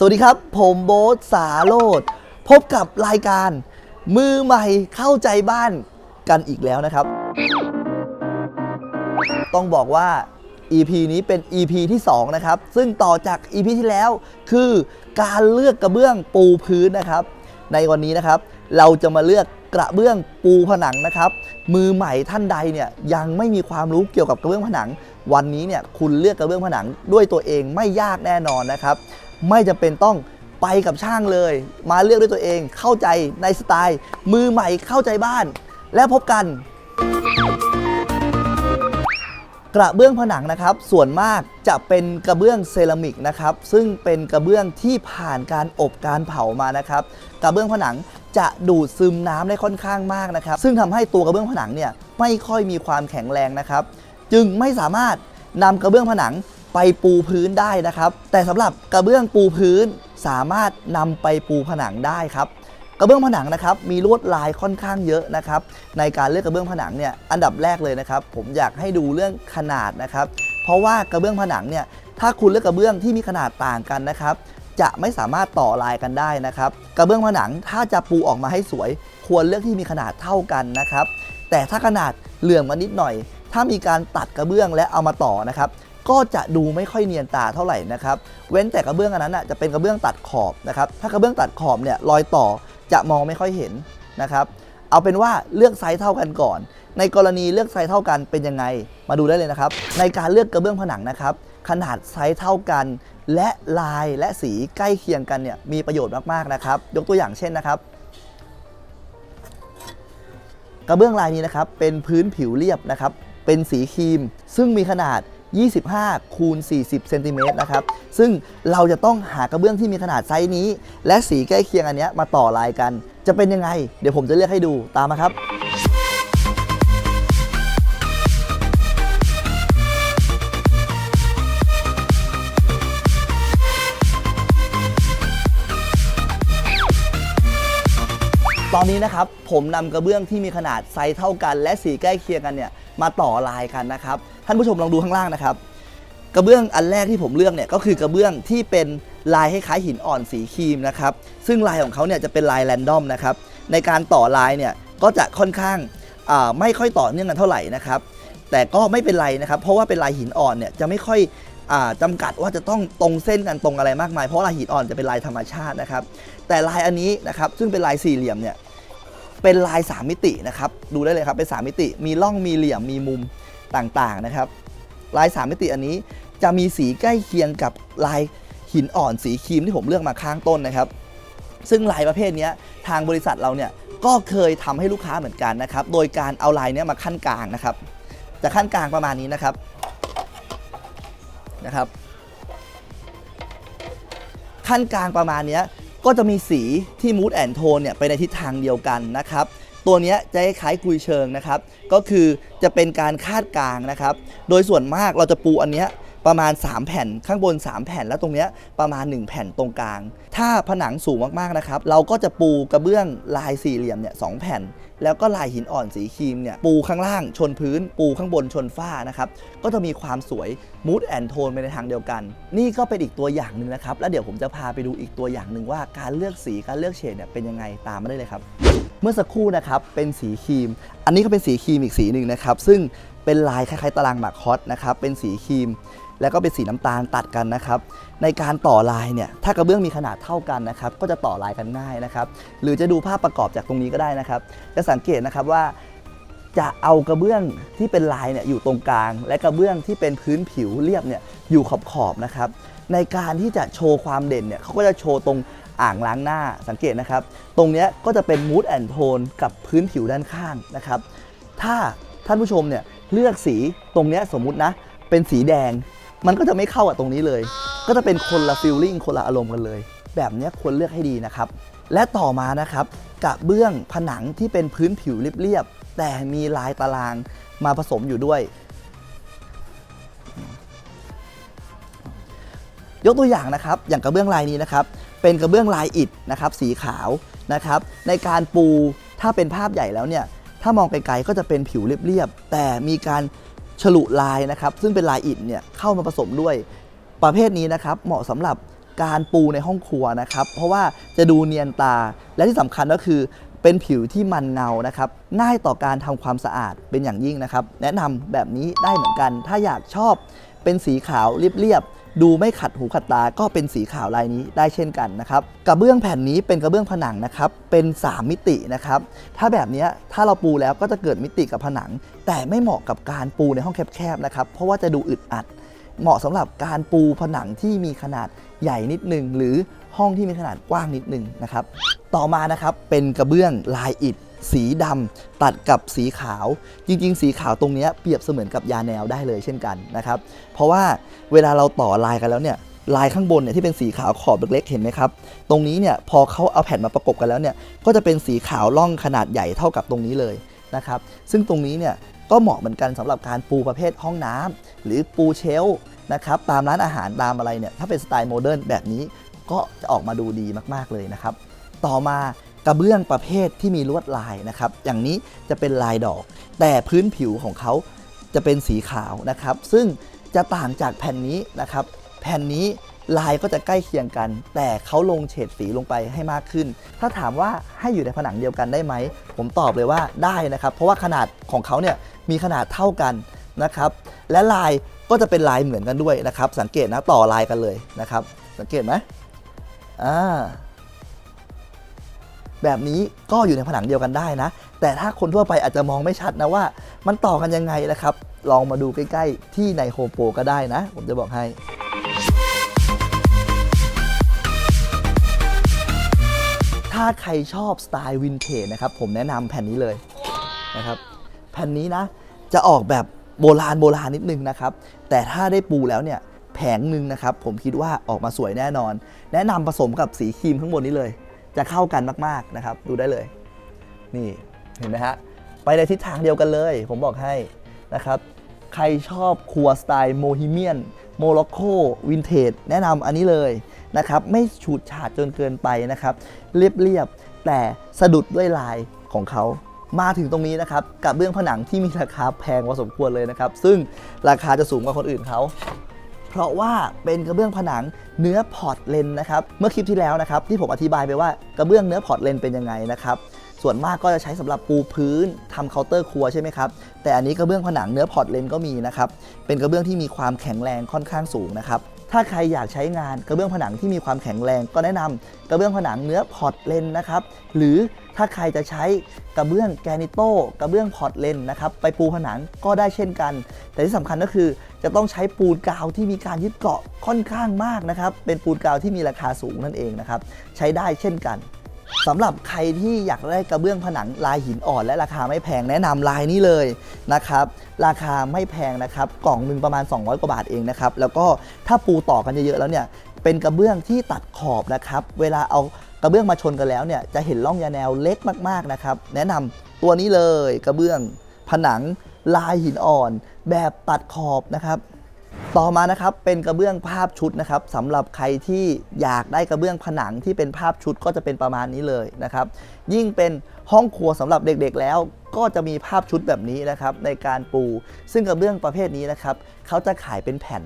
สวัสดีครับ ผมโบ๊ทสาโรธพบกับรายการ มือใหม่เข้าใจบ้านกันอีกแล้วนะครับ ต้องบอกว่า EP นี้เป็น EP ที่ 2 นะครับ ซึ่งต่อจาก EP ที่แล้ว คือการเลือกกระเบื้องปูพื้นนะครับ ในวันนี้นะครับ เราจะมาเลือกกระเบื้องปูผนังนะครับ มือใหม่ท่านใดเนี่ยยังไม่มีความรู้เกี่ยวกับกระเบื้องผนัง วันนี้เนี่ยคุณเลือกกระเบื้องผนังด้วยตัวเองไม่ยากแน่นอนนะครับ ไม่จำเป็นต้องไปกับช่างเลย มาเลือกด้วยตัวเองเข้าใจในสไตล์ มือใหม่เข้าใจบ้าน และพบกัน กระเบื้องผนังนะครับ ส่วนมากจะเป็นกระเบื้องเซรามิกนะครับ ซึ่งเป็นกระเบื้องที่ผ่านการอบการเผามานะครับ กระเบื้องผนังจะดูดซึมน้ำได้ค่อนข้างมากนะครับ ซึ่งทำให้ตัวกระเบื้องผนังเนี่ยไม่ค่อยมีความแข็งแรงนะครับ จึงไม่สามารถนำกระเบื้องผนัง ไปปูพื้นได้นะครับ แต่สำหรับกระเบื้องปูพื้นสามารถนำไปปูผนังได้ครับกระเบื้องผนังนะครับมีลวดลายค่อนข้างเยอะนะครับในการเลือกกระเบื้องผนังเนี่ยอันดับแรกเลยนะครับ ผมอยากให้ดูเรื่องขนาดนะครับ เพราะว่ากระเบื้องผนังเนี่ยถ้าคุณเลือกกระเบื้องที่มีขนาดต่างกันนะครับ จะไม่สามารถต่อลายกันได้นะครับ กระเบื้องผนังถ้าจะปูออกมาให้สวย ควรเลือกที่มีขนาดเท่ากันนะครับ แต่ถ้าขนาดเหลื่อมกันนิดหน่อย ถ้ามีการตัดกระเบื้องและเอามาต่อนะครับ ก็จะดูไม่ค่อยเนียนตาเท่าไหร่นะครับ เว้นแต่กระเบื้องอันนั้นน่ะจะเป็นกระเบื้องตัดขอบนะครับ ถ้ากระเบื้องตัดขอบเนี่ยรอยต่อจะมองไม่ค่อยเห็นนะครับ เอาเป็นว่าเลือกไซส์เท่ากันก่อน ในกรณีเลือกไซส์เท่ากันเป็นยังไง มาดูได้เลยนะครับ ในการเลือกกระเบื้องผนังนะครับ ขนาดไซส์เท่ากัน และลายและสีใกล้เคียงกันเนี่ยมีประโยชน์มากๆนะครับ ยกตัวอย่างเช่นนะครับกระเบื้องลายนี้นะครับเป็นพื้นผิวเรียบนะครับเป็นสีครีม ซึ่งมีขนาด 25 คูณ 40 เซนติเมตรนะครับ ซึ่งเราจะต้องหากระเบื้องที่มีขนาดไซส์นี้ และสีใกล้เคียงอันนี้มาต่อลายกัน จะเป็นยังไง เดี๋ยวผมจะเลือกให้ดูตามมาครับ ตอนนี้นะครับผมนำกระเบื้องที่มีขนาดไซส์เท่ากัน และสีใกล้เคียงกันเนี่ยมาต่อลายกันนะครับท่านผู้ชมลองดูข้างล่างนะครับ กระเบื้องอันแรกที่ผมเลือกเนี่ยก็คือกระเบื้องที่เป็นลายคล้ายหินอ่อนสีครีมนะครับซึ่งลายของเขาเนี่ยจะเป็นลายแรนดอมนะครับในการต่อลายเนี่ยก็จะค่อนข้างไม่ค่อยต่อเนื่องกันเท่าไหร่นะครับแต่ก็ไม่เป็นไรนะครับเพราะว่าเป็นลายหินอ่อนเนี่ยจะไม่ค่อย จำกัดว่าจะต้องตรงเส้นกันตรงอะไรมากมาย เพราะลายหินอ่อนจะเป็นลายธรรมชาตินะครับ แต่ลายอันนี้นะครับซึ่งเป็นลายสี่เหลี่ยมเนี่ยเป็นลาย3มิตินะครับดูได้เลยครับเป็น3มิติ มีร่องมีเหลี่ยมมีมุมต่างๆนะครับ ลาย3มิติอันนี้จะมีสีใกล้เคียงกับลายหินอ่อนสีครีมที่ผมเลือกมาข้างต้นนะครับ ซึ่งลายประเภทนี้ทางบริษัทเราเนี่ยก็เคยทำให้ลูกค้าเหมือนกันนะครับ โดยการเอาลายนี้มาขั้นกลางนะครับ จะขั้นกลางประมาณนี้นะครับ นะครับ ขั้นกลางประมาณนี้ก็จะมีสีที่มูดแอนโทนเนี่ยไปในทิศทางเดียวกันนะครับ ตัวนี้จะคล้ายๆกุยเชิงนะครับ ก็คือจะเป็นการคาดกลางนะครับ โดยส่วนมากเราจะปูอันเนี้ย ประมาณ 3 แผ่นข้างบน 3 แผ่นแล้วตรงเนี้ยประมาณ 1 แผ่นตรงกลาง ถ้าผนังสูงมากๆนะครับเราก็จะปูกระเบื้องลายสี่เหลี่ยมเนี่ยสองแผ่น แล้วก็ลายหินอ่อนสีครีมเนี่ยปูข้างล่างชนพื้น ปูข้างบนชนฝ้านะครับก็จะมีความสวยมูดแอนโทนไปในทางเดียวกัน นี่ก็เป็นอีกตัวอย่างหนึ่งนะครับแล้วเดี๋ยวผมจะพาไปดูอีกตัวอย่างหนึ่งว่าการเลือกสีการเลือกเฉดเนี่ยเป็นยังไงตามมาได้เลยครับ เมื่อสักครู่นะครับเป็นสีครีม อันนี้ก็เป็นสีครีมอีกสีหนึ่งนะครับซึ่งเป็นลายคล้ายๆตารางหมากฮอตนะครับเป็นสีครีม แล้วก็เป็นสีน้ำตาลตัดกันนะครับ ในการต่อลายเนี่ยถ้ากระเบื้องมีขนาดเท่ากันนะครับ ก็จะต่อลายกันง่ายนะครับ หรือจะดูภาพประกอบจากตรงนี้ก็ได้นะครับ จะสังเกตนะครับว่าจะเอากระเบื้องที่เป็นลายเนี่ยอยู่ตรงกลาง และกระเบื้องที่เป็นพื้นผิวเรียบเนี่ยอยู่ขอบขอบๆนะครับ ในการที่จะโชว์ความเด่นเนี่ยเขาก็จะโชว์ตรงอ่างล้างหน้าสังเกตนะครับ ตรงนี้ก็จะเป็นมูดแอนโทนกับพื้นผิวด้านข้างนะครับ ถ้าท่านผู้ชมเนี่ยเลือกสีตรงนี้สมมุตินะ เป็นสีแดง มันก็จะไม่เข้ากับตรงนี้เลย ก็จะเป็นคนละฟิลลิ่งคนละอารมณ์กันเลย แบบนี้ควรเลือกให้ดีนะครับ และต่อมานะครับกระเบื้องผนังที่เป็นพื้นผิวเรียบๆแต่มีลายตารางมาผสมอยู่ด้วย ยกตัวอย่างนะครับ อย่างกระเบื้องลายนี้นะครับ เป็นกระเบื้องลายอิฐนะครับ สีขาวนะครับ ในการปูถ้าเป็นภาพใหญ่แล้วเนี่ย ถ้ามองไกลๆก็จะเป็นผิวเรียบๆแต่มีการ ฉลุลายนะครับซึ่งเป็นลายอิฐเนี่ยเข้ามาผสมด้วย ประเภทนี้นะครับเหมาะสำหรับการปูในห้องครัวนะครับ เพราะว่าจะดูเนียนตาและที่สำคัญก็คือเป็นผิวที่มันเงานะครับง่ายต่อการทำความสะอาดเป็นอย่างยิ่งนะครับ แนะนำแบบนี้ได้เหมือนกัน ถ้าอยากชอบเป็นสีขาวเรียบๆ ดูไม่ขัดหูขัดตาก็เป็นสีขาวลายนี้ได้เช่นกันนะครับกระเบื้องแผ่นนี้เป็นกระเบื้องผนังนะครับเป็น 3 มิตินะครับถ้าแบบนี้ถ้าเราปูแล้วก็จะเกิดมิติกับผนัง แต่ไม่เหมาะกับการปูในห้องแคบๆนะครับเพราะว่าจะดูอึดอัด เหมาะสำหรับการปูผนังที่มีขนาดใหญ่นิดนึงหรือห้องที่มีขนาดกว้างนิดนึงนะครับต่อมานะครับเป็นกระเบื้องลายอิฐ สีดำตัดกับสีขาว จริง ๆ สีขาวตรงนี้เปรียบเสมือนกับยาแนวได้เลยเช่นกันนะครับเพราะว่าเวลาเราต่อลายกันแล้วเนี่ยลายข้างบนเนี่ยที่เป็นสีขาวขอบเล็กๆเห็นไหมครับ ตรงนี้เนี่ยพอเขาเอาแผ่นมาประกบกันแล้วเนี่ยก็จะเป็นสีขาวล่องขนาดใหญ่เท่ากับตรงนี้เลยนะครับซึ่งตรงนี้เนี่ยก็เหมาะเหมือนกันสำหรับการปูประเภทห้องน้ำหรือปูเชลนะครับตามร้านอาหารตามอะไรเนี่ยถ้าเป็นสไตล์โมเดิร์นแบบนี้ ก็จะออกมาดูดีมากๆเลยนะครับ ต่อมากระเบื้องประเภทที่มีลวดลายนะครับ อย่างนี้จะเป็นลายดอก แต่พื้นผิวของเขาจะเป็นสีขาวนะครับ ซึ่งจะต่างจากแผ่นนี้นะครับ แผ่นนี้ลายก็จะใกล้เคียงกัน แต่เขาลงเฉดสีลงไปให้มากขึ้น ถ้าถามว่าให้อยู่ในผนังเดียวกันได้ไหม ผมตอบเลยว่าได้นะครับ เพราะว่าขนาดของเขาเนี่ยมีขนาดเท่ากันนะครับ และลายก็จะเป็นลายเหมือนกันด้วยนะครับ สังเกตนะต่อลายกันเลยนะครับ สังเกตไหม อ่าแบบนี้ก็อยู่ในผนังเดียวกันได้นะ แต่ถ้าคนทั่วไปอาจจะมองไม่ชัดนะว่า มันต่อกันยังไงนะครับ ลองมาดูใกล้ ๆ ที่ในโฮมโปรก็ได้นะ ผมจะบอกให้ถ้าใครชอบสไตล์วินเทจนะครับ ผมแนะนำแผ่นนี้เลยนะครับ แผ่นนี้นะ จะออกแบบโบราณโบราณนิดนึงนะครับ แต่ถ้าได้ปูแล้วเนี่ย แผงหนึ่งนะครับ ผมคิดว่าออกมาสวยแน่นอน แนะนำผสมกับสีครีมข้างบนนี้เลย จะเข้ากันมากๆนะครับ ดูได้เลย นี่เห็นไหมฮะไปในทิศทางเดียวกันเลย ผมบอกให้นะครับ ใครชอบครัวสไตล์โมฮิเมียนโมร็อกโกวินเทจแนะนำอันนี้เลยนะครับ ไม่ฉูดฉาดจนเกินไปนะครับ เรียบๆแต่สะดุดด้วยลายของเขามาถึงตรงนี้นะครับกับเบื้องผนังที่มีราคาแพงพอสมควรเลยนะครับ ซึ่งราคาจะสูงกว่าคนอื่นเขา ราะว่าเป็นกระเบื้องผนังเนื้อพอร์ตเลนนะครับ เมื่อคลิปที่แล้วนะครับที่ผมอธิบายไปว่ากระเบื้องเนื้อพอร์ตเลนเป็นยังไงนะครับ ส่วนมากก็จะใช้สำหรับปูพื้นทำเคาน์เตอร์ครัวใช่ไหมครับ แต่อันนี้กระเบื้องผนังเนื้อพอร์ตเลนก็มีนะครับ เป็นกระเบื้องที่มีความแข็งแรงค่อนข้างสูงนะครับถ้าใครอยากใช้งานกระเบื้องผนังที่มีความแข็งแรงก็แนะนำกระเบื้องผนังเนื้อพอร์ตเลนนะครับ หรือ ถ้าใครจะใช้กระเบื้องแกนิโต้กระเบื้องพอร์ตเลนนะครับไปปูผนังก็ได้เช่นกัน แต่ที่สำคัญก็คือจะต้องใช้ปูนกาวที่มีการยึดเกาะค่อนข้างมากนะครับเป็นปูนกาวที่มีราคาสูงนั่นเองนะครับใช้ได้เช่นกันสำหรับใครที่อยากได้กระเบื้องผนังลายหินอ่อนและราคาไม่แพงแนะนำลายนี้เลยนะครับ ราคาไม่แพงนะครับ กล่องหนึ่งประมาณ 200 กว่าบาทเองนะครับ แล้วก็ถ้าปูต่อกันเยอะๆแล้วเนี่ย เป็นกระเบื้องที่ตัดขอบนะครับ เวลาเอา กระเบื้องมาชนกันแล้วเนี่ยจะเห็นร่องยาแนวเล็กมากๆนะครับ แนะนำตัวนี้เลยกระเบื้องผนังลายหินอ่อน แบบตัดขอบนะครับ ต่อมานะครับเป็นกระเบื้องภาพชุดนะครับสำหรับใครที่อยากได้กระเบื้องผนังที่เป็นภาพชุดก็จะเป็นประมาณนี้เลยนะครับ ยิ่งเป็นห้องครัวสำหรับเด็กๆแล้วก็จะมีภาพชุดแบบนี้นะครับในการปู ซึ่งกระเบื้องประเภทนี้นะครับเขาจะขายเป็นแผ่น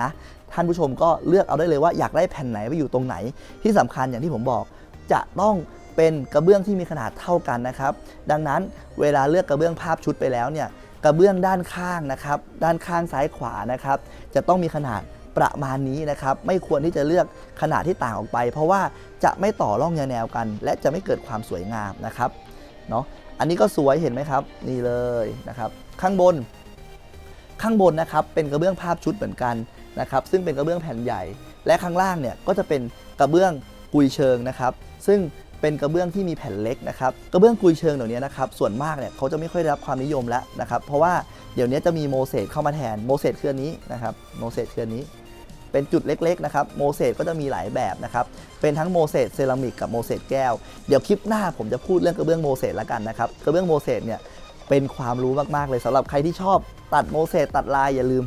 นะ ท่านผู้ชมก็เลือกเอาได้เลยว่าอยากได้แผ่นไหนไปอยู่ตรงไหน ที่สำคัญอย่างที่ผมบอก จะต้องเป็นกระเบื้องที่มีขนาดเท่ากันนะครับ ดังนั้นเวลาเลือกกระเบื้องภาพชุดไปแล้วเนี่ยกระเบื้องด้านข้างนะครับ ด้านข้างซ้ายขวานะครับ จะต้องมีขนาดประมาณนี้นะครับ ไม่ควรที่จะเลือกขนาดที่ต่างออกไป เพราะว่าจะไม่ต่อร่องแนวกัน และจะไม่เกิดความสวยงามนะครับเนาะอันนี้ก็สวยเห็นไหมครับ นี่เลยนะครับ ข้างบน ข้างบนนะครับเป็นกระเบื้องภาพชุดเหมือนกัน นะครับซึ่งเป็นกระเบื้องแผ่นใหญ่ และข้างล่างเนี่ยก็จะเป็นกระเบื้องกุยเชิงนะครับ ซึ่งเป็นกระเบื้องที่มีแผ่นเล็กนะครับกระเบื้องกุยเชิงเดี๋ยวนี้นะครับส่วนมากเนี่ยเขาจะไม่ค่อยได้รับความนิยมแล้วนะครับเพราะว่าเดี๋ยวนี้จะมีโมเสสเข้ามาแทนโมเสสคืออันนี้นะครับโมเสสคืออันนี้ เป็นจุดเล็กๆนะครับโมเสสก็จะมีหลายแบบนะครับเป็นทั้งโมเสสเซรามิกกับโมเสสแก้วเดี๋ยวคลิปหน้าผมจะพูดเรื่องกระเบื้องโมเสสละกันนะครับกระเบื้องโมเสสเนี่ยเป็นความรู้มากๆเลยสำหรับใครที่ชอบตัดโมเสสตัดลายอย่าลืม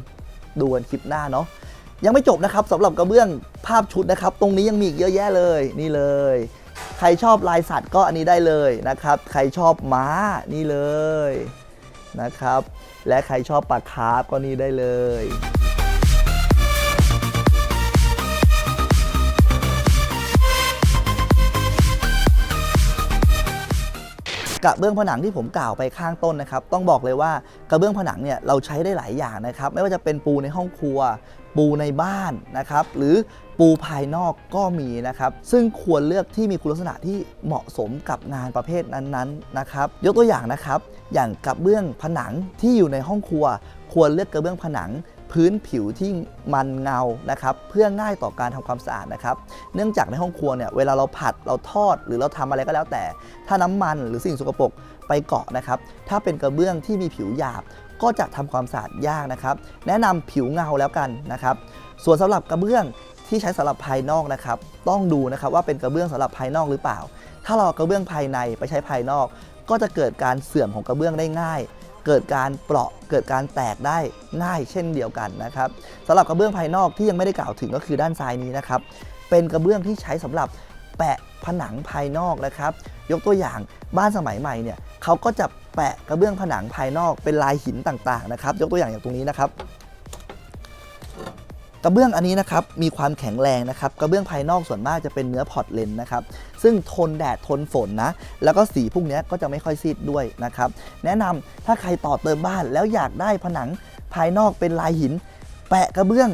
ดูกันคลิปหน้าเนาะยังไม่จบนะครับสำหรับกระเบื้องภาพชุดนะครับ ตรงนี้ยังมีอีกเยอะแยะเลยนี่เลย ใครชอบลายสัตว์ก็อันนี้ได้เลยนะครับ ใครชอบม้านี่เลยนะครับ และใครชอบปลาคาร์ฟก็นี่ได้เลย กระเบื้องผนังที่ผมกล่าวไปข้างต้นนะครับ ต้องบอกเลยว่ากระเบื้องผนังเนี่ยเราใช้ได้หลายอย่างนะครับ ไม่ว่าจะเป็นปูในห้องครัว ปูในบ้านนะครับ หรือปูภายนอกก็มีนะครับ ซึ่งควรเลือกที่มีคุณลักษณะที่เหมาะสมกับงานประเภทนั้นๆนะครับ ยกตัวอย่างนะครับ อย่างกระเบื้องผนังที่อยู่ในห้องครัว ควรเลือกกระเบื้องผนัง พื้นผิวที่มันเงานะครับเพื่อง่ายต่อการทำความสะอาดนะครับ เนื่องจากในห้องครัวเนี่ยเวลาเราผัดเราทอดหรือเราทำอะไรก็แล้วแต่ ถ้าน้ำมันหรือสิ่งสกปรกไปเกาะนะครับ ถ้าเป็นกระเบื้องที่มีผิวหยาบ ก็จะทำความสะอาดยากนะครับ แนะนำผิวเงาแล้วกันนะครับ ส่วนสำหรับกระเบื้องที่ใช้สำหรับภายนอกนะครับ ต้องดูนะครับว่าเป็นกระเบื้องสำหรับภายนอกหรือเปล่า ถ้าเราเอากระเบื้องภายในไปใช้ภายนอก ก็จะเกิดการเสื่อมของกระเบื้องได้ง่าย เกิดการเปราะเกิดการแตกได้ง่ายเช่นเดียวกันนะครับสำหรับกระเบื้องภายนอกที่ยังไม่ได้กล่าวถึงก็คือด้านซ้ายนี้นะครับเป็นกระเบื้องที่ใช้สำหรับแปะผนังภายนอกนะครับ ยกตัวอย่างบ้านสมัยใหม่เนี่ยเขาก็จะแปะกระเบื้องผนังภายนอกเป็นลายหินต่างๆนะครับ ยกตัวอย่างอย่างตรงนี้นะครับ กระเบื้องอันนี้นะครับมีความแข็งแรงนะครับกระเบื้องภายนอกส่วนมากจะเป็นเนื้อพอร์ตเลนนะครับซึ่งทนแดดทนฝนนะ แล้วก็สีพวกนี้ก็จะไม่ค่อยซีดด้วยนะครับแนะนำถ้าใครต่อเติมบ้านแล้วอยากได้ผนังภายนอกเป็นลายหิน แปะกระเบื้อง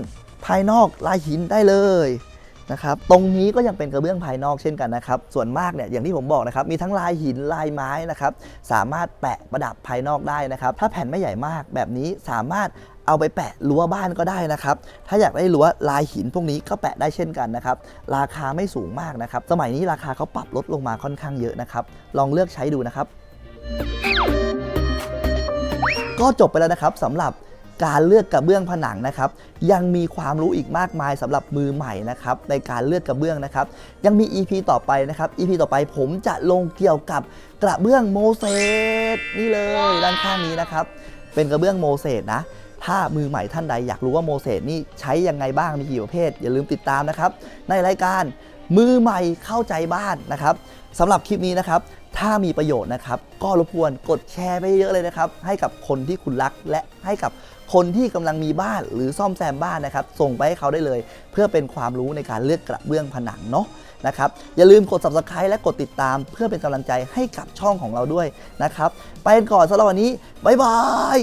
ภายนอกลายหินได้เลยนะครับตรงนี้ก็ยังเป็นกระเบื้องภายนอกเช่นกันนะครับ ส่วนมากเนี่ยอย่างที่ผมบอกนะครับมีทั้งลายหินลายไม้นะครับสามารถแปะประดับภายนอกได้นะครับ ถ้าแผ่นไม่ใหญ่มากแบบนี้สามารถ เอาไปแปะรั้วบ้านก็ได้นะครับ ถ้าอยากได้รั้วลายหินพวกนี้ก็แปะได้เช่นกันนะครับ ราคาไม่สูงมากนะครับ สมัยนี้ราคาเขาปรับลดลงมาค่อนข้างเยอะนะครับ ลองเลือกใช้ดูนะครับ ก็จบไปแล้วนะครับสำหรับการเลือกกระเบื้องผนังนะครับ ยังมีความรู้อีกมากมายสำหรับมือใหม่นะครับในการเลือกกระเบื้องนะครับ ยังมี EP ต่อไปนะครับ EP ต่อไปผมจะลงเกี่ยวกับกระเบื้องโมเสสนี่เลยด้านข้างนี้นะครับ เป็นกระเบื้องโมเสสนะ ถ้ามือใหม่ท่านใดอยากรู้ว่าโมเสสนี่ใช้ยังไงบ้างมีกี่ประเภท อย่าลืมติดตามนะครับ ในรายการมือใหม่เข้าใจบ้านนะครับสำหรับคลิปนี้นะครับ ถ้ามีประโยชน์นะครับ ก็รบกวนกดแชร์ไปเยอะเลยนะครับ ให้กับคนที่คุณรักและให้กับ คนที่กำลังมีบ้านหรือซ่อมแซมบ้านนะครับ ส่งไปให้เขาได้เลย เพื่อเป็นความรู้ในการเลือกกระเบื้องผนังเนาะนะครับอย่าลืมกด subscribe และกดติดตาม เพื่อเป็นกำลังใจให้กับช่องของเราด้วยนะครับ ไปกันก่อนสำหรับวันนี้บ๊ายบาย